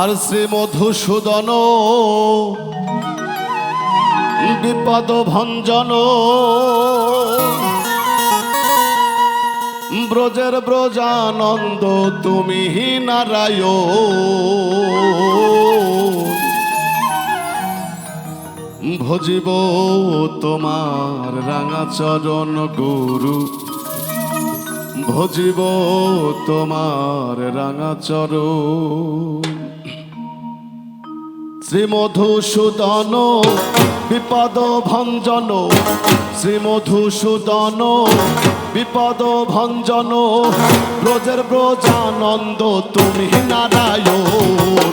আর শ্রী মধুসূদন বিপদ ভঞ্জন ব্রজের ব্রজানন্দ তুমি নারায় ভজিব তোমার রাঙা চরণ গুরু। ভজিব তোমার রাঙা চরণ। শ্রীমধুসূদন বিপদ ভঞ্জন শ্রীমধুসূদন বিপদ ভঞ্জন ব্রজের ব্রজানন্দ তুমি নারায়ণ।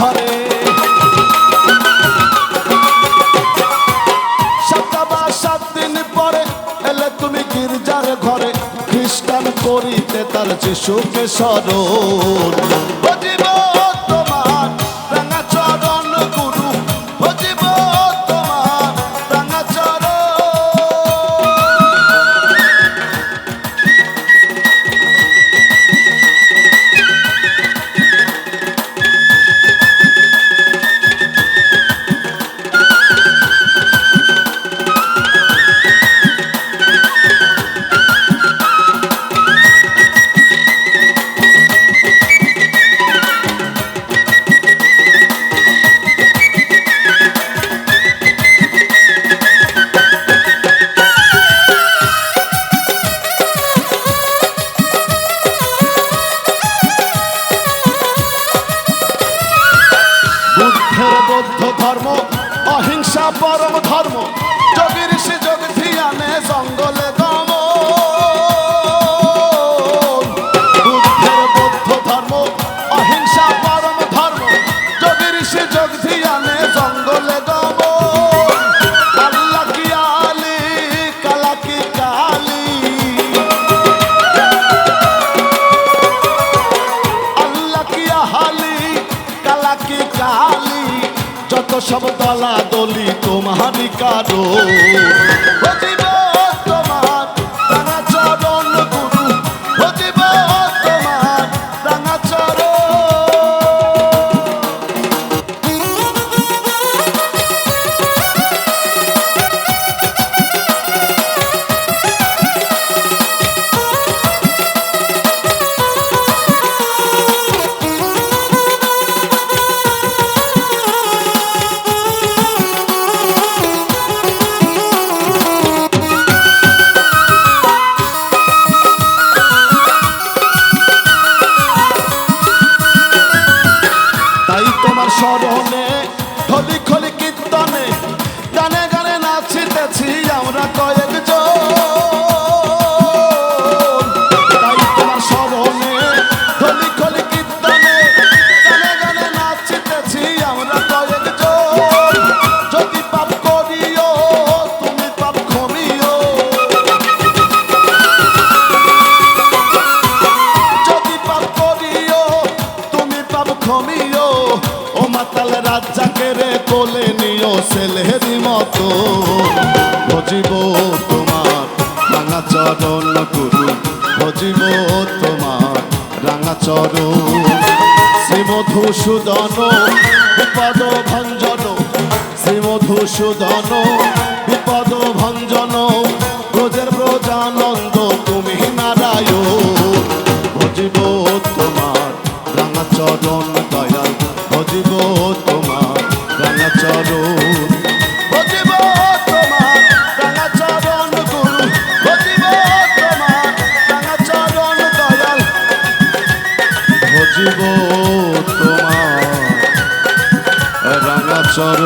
ঘরে। সাতবার সাত দিন পরে এলে তুমি গির্জার ঘরে খ্রিস্টান করিতে তার যিশুকে স্মরণ। সব তালা দলি তোমারি কারও। হলি খলি কীর্তনে, গানে গানে নাচিতেছি আমরা কয়েকজন। তাই তোমার স্মরণে হলি খলি কীর্তনে, গানে গানে নাচিতেছি আমরা কয়েকজন। যদি পাপ করিও, তুমি পাপ ক্ষমিও যদি পাপ করিও, তুমি পাপ ক্ষমিও ও মাতাল রাজ্জাকে রে কোলে নিও ছেলেরই মতো। ভজিব তোমার রাঙা চরণ গুরু। ভজিব তোমার রাঙা চরণ। শ্রী মধুসূদন, বিপদ ভঞ্জন। শ্রী মধুসূদন, বিপদ ভঞ্জন। ব্রজের ব্রজানন্দ, তুমি নারায়ণ। ভজিব তোমার রাঙা চরণ। তোমার রাঙা চরণ